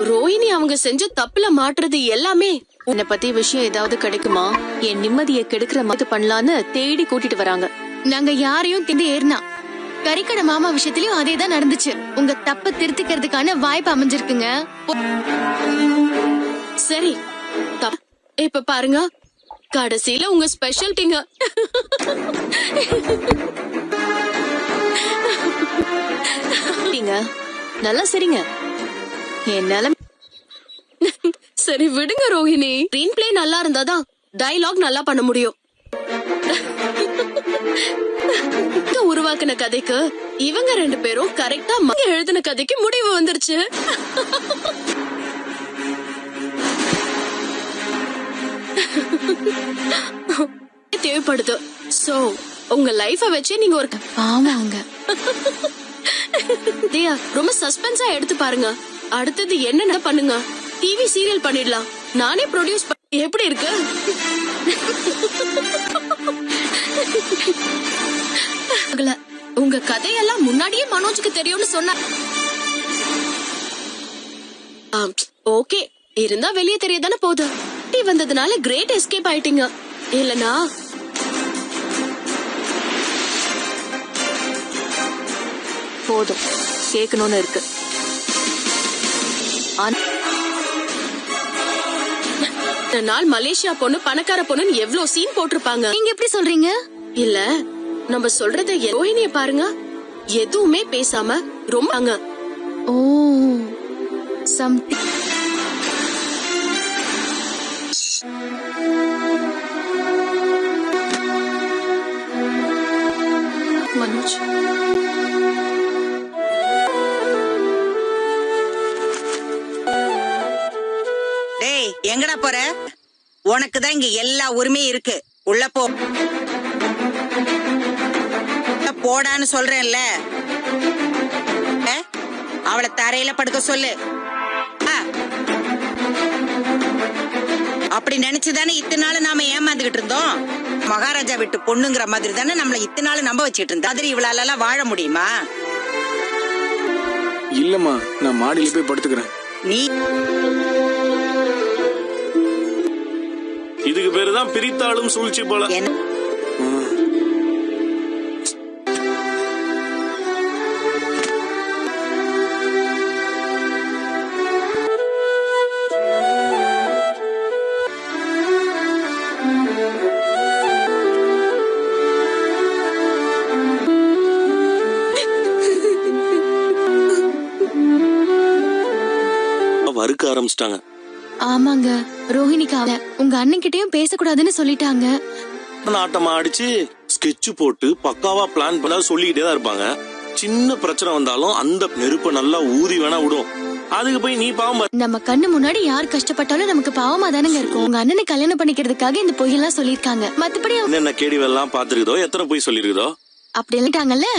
ரோஹிணி அவங்க செஞ்ச தப்புல மாட்டுறது எல்லாமே உன்னை பத்தி விஷயம் ஏதாவது கிடைக்குமா? என் நிம்மதியை கெடுக்கிற மாதிரி பண்ணலான்னு தேடி கூட்டிட்டு வராங்க. நாங்க யாரையும் திண்டு ஏறினா. கறிக்கடை மாமா விஷயத்திலயும் அதே தான் நடந்துச்சு. உங்க தப்ப திருத்திக்கிறதுக்கான வாய்ப்பு அமைஞ்சிருக்குங்க. சரி. இப்ப பாருங்க. கடைசியில உங்க ஸ்பெஷல்ட்டிங்க நல்லா சரிங்க. என் நிலைமை சரி விடுங்க ரோஹிணி. ஸ்கிரீன் பிளே நல்லா இருந்தாதான் டயலாக் நல்லா பண்ண முடியும். உருவாக்குன கதைக்கு இவங்க ரெண்டு பேரும் கரெக்டா எழுதின கதைக்கு முடிவு வந்துருச்சு. தேவைப்படுது. சோ உங்க லைஃப வச்சு நீங்க ஒரு தியா ரொம்ப சஸ்பென்ஸா எடுத்து பாருங்க. அடுத்தது என்ன பண்ணுங்க? டிவி சீரியல் பண்ணிடலாம். நானே ப்ரொடியூஸ் எப்படி இருக்கு? உங்க கதையெல்லாம் முன்னாடியே மனோஜுக்கு தெரியும்னு சொன்ன ஓகே. இருந்தா வெளியே தெரியதானே போகுது. டி வந்ததுனால கிரேட் எஸ்கேப் ஆயிட்டீங்க. இல்லனா போதும். கேட்கணும்னு இருக்கு. நாள் மலேசியா பொண்ணு பணக்கார பொண்ணுன்னு எவ்வளவு சீன் போட்டிருப்பாங்க? நீங்க எப்படி சொல்றீங்க? இல்ல நம்ம சொல்றத ரோஹிணிய பாருங்க. எதுவுமே பேசாம ரொம்ப ஓ சம்திங் எங்கடா போற? உனக்கு தான் இங்க எல்லா உரிமையும் இருக்கு. உள்ள போ. போடான்னு சொல்றேன்ல. அவளை தரையில படுக்க சொல்லு. அப்படி நினைச்சுதானே இத்தனை நாள் நாம ஏமாந்துகிட்டு இருந்தோம்? மகாராஜா விட்டு பொண்ணுங்கிற மாதிரி தானே நம்மள இத்தனை நாள் நம்ப வச்சிட்டு இருந்தோம் மாதிரி இவளால எல்லாம் வாழ முடியுமா? இல்லம்மா நான் மாடியில போய் படுத்துக்கிறேன். நீ இதுக்கு பேரு தான் பிரித்தாளும் சூழ்ச்சி போல. வறுக்க ஆரம்பிச்சிட்டாங்க. ஆமாங்க ரோஹிணிக்கு அவ உங்க அண்ணன் கிட்டயும் பேசக்கூடாதுன்னு சொல்லிட்டாங்க. ஆட்டமா அடிச்சு ஸ்கெட்ச் போட்டு பக்காவா பிளான் பண்ண சொல்லிக்கிட்டே தான் இருப்பாங்க. சின்ன பிரச்சனை வந்தாலும் அந்த நெருப்பை நல்லா ஊதி வேணா விடும். அதுக்கு போய் நீ பாவம். நம்ம கண்ணு முன்னாடி யார் கஷ்டப்பட்டாலும் நமக்கு பாவமா தானங்க இருக்கும். உங்க அண்ணனை கல்யாணம் பண்ணிக்கிறதுக்காக இந்த பொய்யெல்லாம் சொல்லிருக்காங்க மத்தபடி என்னென்ன கேடிவெல்லாம் பாத்துருக்குதோ எத்தனை போய் சொல்லிருக்குதோ அப்படி சொல்லிட்டாங்கல்ல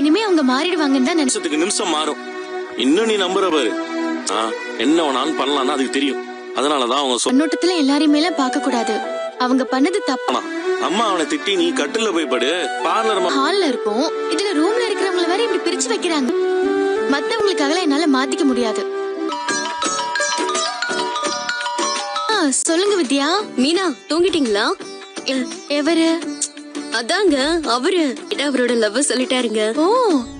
இனிமே அவங்க மாறிடுவாங்கன்னு தான் நிமிஷத்துக்கு நிமிஷம் மாறும். இன்னும் நீ நம்புற பாரு. என்ன வேணாலும் பண்ணலாம்னு அதுக்கு தெரியும். அதனாலதான் அவங்க கண்ணோட்டத்துல எல்லாரையுமே எல்லாம் பார்க்க கூடாது அவங்க பண்ணது தப்பு. அம்மா அவனை திட்டி நீ கட்டில போய் படு. பார்லர் ஹால்ல இருக்கும் இதுல ரூம்ல இருக்கிறவங்கள வேற இப்படி பிரிச்சு வைக்கிறாங்க. மத்தவங்களுக்காக என்னால மாத்திக்க முடியாது. ஆ, சொல்லுங்க வித்யா. மீனா தூங்கிட்டீங்களா? எவரு? அதாங்க அவரு. அவரோட லவ் சொல்லிட்டாருங்க. ஓ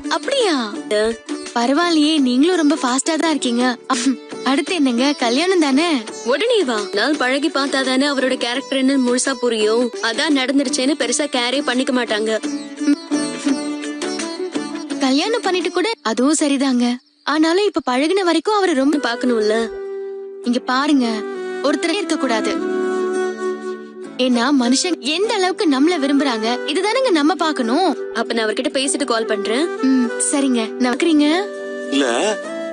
அப்படியா? பரவாயில்லையே நீங்களும் ரொம்ப ஃபாஸ்டா தான் இருக்கீங்க. அடுத்து என்னங்க? கல்யாணம் தானே? உடனே வா. நாள் பழகி பார்த்தாதானே அவரோட கேரக்டர் என்ன முழுசா புரியும். அதான் நடந்துருச்சேன்னு பெருசா கேரே பண்ணிக்க மாட்டாங்க. கல்யாணம் பண்ணிட்டு கூட அதுவும் சரிதாங்க. ஆனாலும் இப்ப பழகுன வரைக்கும் அவரை ரொம்ப பாக்கணும்ல இங்க பாருங்க. ஒருத்தரே இருக்க கூடாது ஏன்னா மனுஷன் எந்த அளவுக்கு நம்மள விரும்புறாங்க இதுதானங்க நம்ம பாக்கணும் அப்ப நான் அவர்கிட்ட பேசிட்டு கால் பண்றேன். சரிங்க. நவக்குறீங்க இல்ல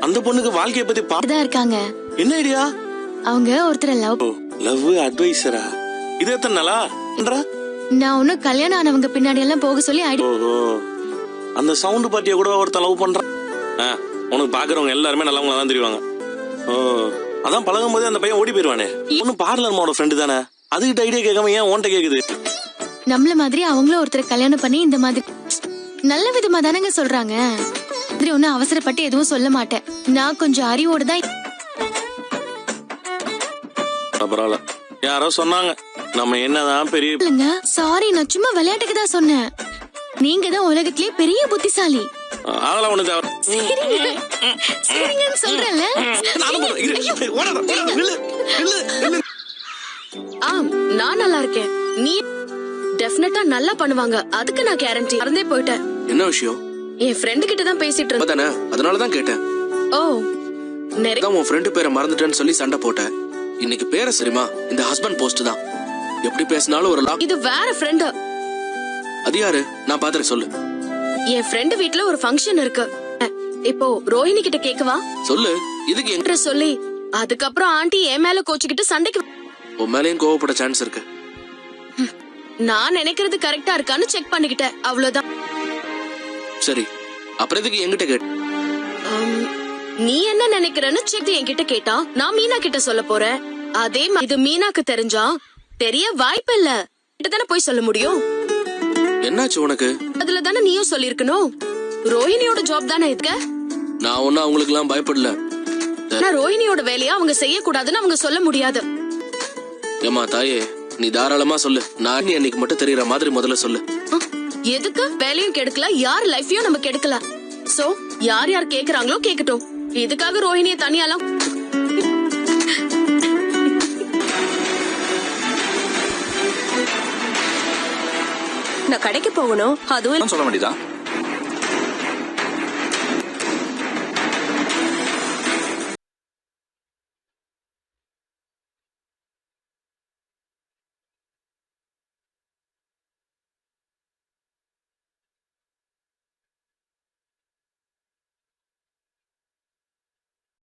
அந்த பொண்ணுக்கு வாழ்க்கைய பத்தி பா தான் இருக்காங்க. என்ன ஐடியா? அவங்க ஒருத்தரை லவ் லவ் அட்வைசரா? இது எத்தனை நாளா? நான் ஒன்னும் கல்யாணம் ஆனவங்க பின்னாடி எல்லாம் போக சொல்லி ஐடி ஓஹோ. அந்த சவுண்ட் பார்ட்டிய கூட ஒருத்தன் லவ் பண்றான் உனக்கு பாக்குறவங்க எல்லாருமே நல்லவங்களா தான் தெரிவாங்க. ஓ அதான் பழகும் போதே அந்த பையன் ஓடி போயிருவானே. ஒன்னும் பார்லர் ஃப்ரெண்டு தானே? அதுகிட்ட ஐடியா கேட்காம ஏன் உன்கிட்ட கேக்குது? நம்மள மாதிரி அவங்களும் ஒருத்தரை கல்யாணம் பண்ணி இந்த மாதிரி நல்ல விதமா தானங்க சொல்றாங்க. மாதிரி ஒண்ணு அவசரப்பட்டு எதுவும் சொல்ல மாட்டேன். நான் கொஞ்சம் அறிவோட தான் பரவாயில்ல. யாரோ சொன்னாங்க. நம்ம என்னதான் பெரிய இல்லைங்க சாரி நான் சும்மா விளையாட்டுக்கு தான் சொன்னேன். நீங்க தான் உலகத்திலே பெரிய புத்திசாலி. அதெல்லாம் ஒண்ணு தேவை சரிங்கன்னு சொல்றேன்ல. நானும் போறேன். இரு, இரு, ஓடாத, ஓடாத, நில்லு, நில்லு, நில்லு. ஆ நான் நல்லா இருக்கேன். நீ டெஃபினட்டா நல்லா பண்ணுவாங்க. அதுக்கு நான் கேரண்டி மறந்தே போயிட்டேன். என்ன விஷயம்? என் ஃப்ரெண்டு கிட்ட தான் பேசிட்டு இருந்தேன். தானே அதனாலதான் கேட்டேன். ஓ நிறைய உன் ஃப்ரெண்டு பேரை மறந்துட்டேன்னு சொல்லி சண்டை போட்டேன். இன்னைக்கு பேரை சரிமா இந்த ஹஸ்பண்ட் போஸ்ட் தான். எப்படி பேசினாலும் ஒரு லாக் இது வேற ஃப்ரெண்டு அது யாரு? நான் பாத்துட்டு சொல்லு. என் ஃப்ரெண்டு வீட்ல ஒரு ஃபங்க்ஷன் இருக்கு. இப்போ ரோஹிணி கிட்ட கேக்கவா சொல்லு இதுக்கு என்று சொல்லி அதுக்கப்புறம் ஆண்டி என் மேல கோச்சுக்கிட்டு சண்டைக்கு உன் மேலேயும் கோவப்பட சான்ஸ் இருக்கு. நான் நினைக்கிறது கரெக்டா இருக்கான்னு செக் பண்ணிக்கிட்டேன். அவ்வளவுதான். சரி அப்புறம் இதுக்கு என்கிட்ட கேட்டு நீ என்ன நினைக்கிறன்னு செக் என்கிட்ட கேட்டா நான் மீனா கிட்ட சொல்ல போறேன். அதே இது மீனாக்கு தெரிஞ்சா தெரிய வாய்ப்பு இல்ல. கிட்ட தானே போய் சொல்ல முடியும்? என்னாச்சு உனக்கு? அதுல தானே நீயும் சொல்லிருக்கணும் ரோஹிணியோட ஜாப் தானே இருக்க நான் ஒன்னும் அவங்களுக்கு எல்லாம் பயப்படல. ஆனா ரோஹிணியோட வேலையை அவங்க செய்யக்கூடாதுன்னு அவங்க சொல்ல முடியாது. ஏமா தாயே நீ தாராளமா சொல்லு. நான் அன்னைக்கு மட்டும் தெரியற மாதிரி முதல்ல சொல்லு. எதுக்கு வேலையும் கெடுக்கல யார் லைஃபையும் நம்ம கெடுக்கல? சோ யார் யார் கேக்குறாங்களோ கேக்கட்டும். இதுக்காக ரோஹிணியை தனியாலாம் நான் கடைக்கு போகணும். அதுவும் சொல்ல வேண்டியதா